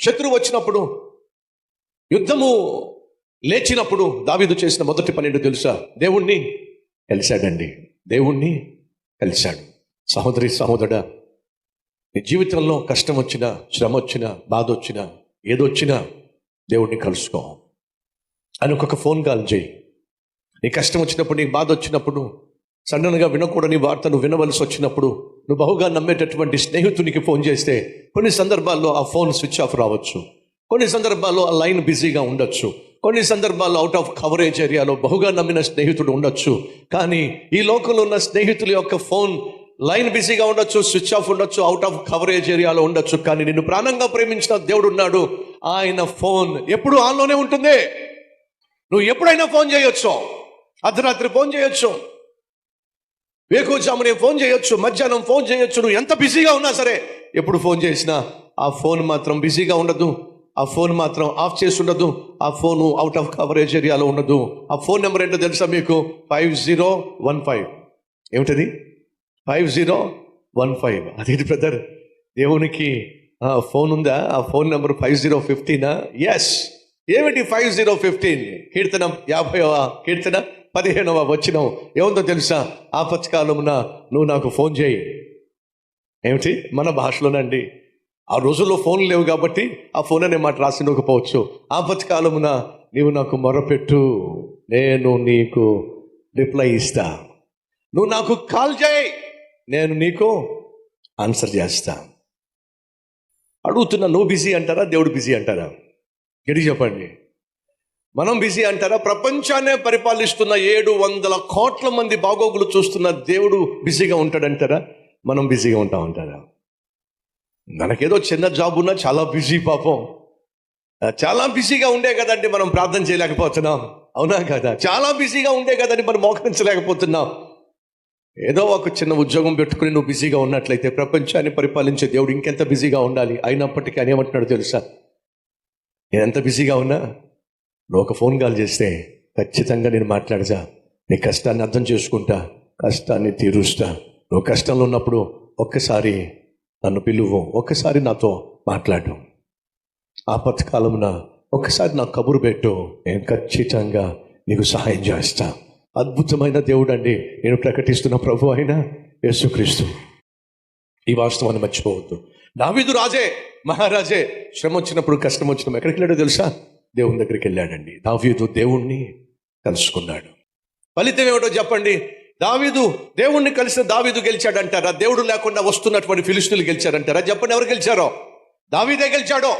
శత్రువు వచ్చినప్పుడు యుద్ధము లేచినప్పుడు దావీదు చేసిన మొదటి పన్నెండు తెలుసా? దేవుణ్ణి కలిశాడండి. దేవుణ్ణి కలిశాడు. సహోదరి సహోదరుడా నీ జీవితంలో కష్టం వచ్చినా శ్రమ వచ్చినా బాధ వచ్చినా ఏదొచ్చినా దేవుణ్ణి కలుసుకో. అని ఒక ఫోన్ కాల్ చేయి. నీ కష్టం వచ్చినప్పుడు నీ బాధ వచ్చినప్పుడు సడన్గా వినకూడని వార్తను వినవలసి వచ్చినప్పుడు నువ్వు బహుగా నమ్మేటటువంటి స్నేహితునికి ఫోన్ చేస్తే కొన్ని సందర్భాల్లో ఆ ఫోన్ స్విచ్ ఆఫ్ రావచ్చు. కొన్ని సందర్భాల్లో ఆ లైన్ బిజీగా ఉండొచ్చు. కొన్ని సందర్భాల్లో అవుట్ ఆఫ్ కవరేజ్ ఏరియాలో బహుగా నమ్మిన స్నేహితుడు ఉండొచ్చు. కానీ ఈ లోకంలో ఉన్న స్నేహితుల యొక్క ఫోన్ లైన్ బిజీగా ఉండొచ్చు స్విచ్ ఆఫ్ ఉండొచ్చు అవుట్ ఆఫ్ కవరేజ్ ఏరియాలో ఉండొచ్చు. కానీ నిన్ను ప్రాణంగా ప్రేమించిన దేవుడు ఉన్నాడు. ఆయన ఫోన్ ఎప్పుడు ఆన్లోనే ఉంటుంది. నువ్వు ఎప్పుడైనా ఫోన్ చేయొచ్చు. అర్ధరాత్రి ఫోన్ చేయొచ్చు. వేకోజామునే ఫోన్ చేయొచ్చు మధ్యాహ్నం ఫోన్ చేయొచ్చు నువ్వు ఎంత బిజీగా ఉన్నా సరే. ఎప్పుడు ఫోన్ చేసినా ఆ ఫోన్ మాత్రం బిజీగా ఉండదు. ఆ ఫోన్ మాత్రం ఆఫ్ చేసి ఉండదు. ఆ ఫోన్ అవుట్ ఆఫ్ కవరేజ్ ఏరియాలో ఉండదు. ఆ ఫోన్ నెంబర్ ఏంటో తెలుసా మీకు? ఫైవ్ జీరో వన్ ఫైవ్ ఏమిటది? ఫైవ్ జీరో వన్ ఫైవ్ అదేంటి బ్రదర్ దేవునికి ఫోన్ ఉందా? ఆ ఫోన్ నెంబర్ ఫైవ్ జీరో ఫిఫ్టీనా ఎస్ ఏమిటి ఫైవ్ జీరో ఫిఫ్టీన్? కీర్తనం యాభైవ కీర్తన పదిహేనవ వచ్చిన ఏముందో తెలుసా? ఆపత్కాలమున నువ్వు నాకు ఫోన్ చేయి. ఏమిటి? మన భాషలోనండి. ఆ రోజుల్లో ఫోన్ లేవు కాబట్టి ఆ ఫోన్ అనే మాట రాసినకపోవచ్చు. ఆపత్కాలమున నీవు నాకు మొరపెట్టు. నేను నీకు రిప్లై ఇస్తా. నువ్వు నాకు కాల్ చేయి. నేను నీకు ఆన్సర్ చేస్తా. అడుగుతున్నా నువ్వు బిజీ అంటారా? దేవుడు బిజీ అంటారా? గడి చెప్పండి. మనం బిజీ అంటారా? ప్రపంచాన్నే పరిపాలిస్తున్న ఏడు వందల కోట్ల మంది బాగోగులు చూస్తున్న దేవుడు బిజీగా ఉంటాడంటారా? మనం బిజీగా ఉంటామంటారా మనకేదో చిన్న జాబ్ ఉన్నా చాలా బిజీ పాపం. చాలా బిజీగా ఉండే కదండి మనం ప్రార్థన చేయలేకపోతున్నాం. అవునా కదా? చాలా బిజీగా ఉండే కదండి మనం మోకరించలేకపోతున్నాం. ఏదో ఒక చిన్న ఉద్యోగం పెట్టుకుని నువ్వు బిజీగా ఉన్నట్లయితే ప్రపంచాన్ని పరిపాలించే దేవుడు ఇంకెంత బిజీగా ఉండాలి? అయినప్పటికీ అని ఏమంటున్నాడు తెలుసా? నేను ఎంత బిజీగా ఉన్నా నువ్వు ఒక ఫోన్ కాల్ చేస్తే ఖచ్చితంగా నేను మాట్లాడతా. నీ కష్టాన్ని అర్థం చేసుకుంటా కష్టాన్ని తీరుస్తా. నువ్వు కష్టంలో ఉన్నప్పుడు ఒక్కసారి నన్ను పిలువు ఒక్కసారి నాతో మాట్లాడు. ఆపత్కాలమున ఒక్కసారి నాకు కబురు పెట్టు నేను ఖచ్చితంగా నీకు సహాయం చేస్తా. అద్భుతమైన దేవుడు అండి నేను ప్రకటిస్తున్న ప్రభు అయిన యేసుక్రీస్తు. ఈ వాస్తవాన్ని మర్చిపోవద్దు. దావిదు రాజే! మహారాజే శ్రమ వచ్చినప్పుడు కష్టం వచ్చినప్పుడు ఎక్కడికి వెళ్ళాడో తెలుసా? దేవుని దగ్గరికి వెళ్ళాడండి. దావీదు దేవుణ్ణి కలుసుకున్నాడు. ఫలితం ఏమిటో చెప్పండి. దావీదు దేవుణ్ణి కలిసిన దావీదు గెలిచాడంటారా? దేవుడు లేకుండా వస్తున్నటువంటి ఫిలిస్తులు గెలిచారంటారా? చెప్పండి ఎవరు గెలిచారో? దావీదే గెలిచాడో?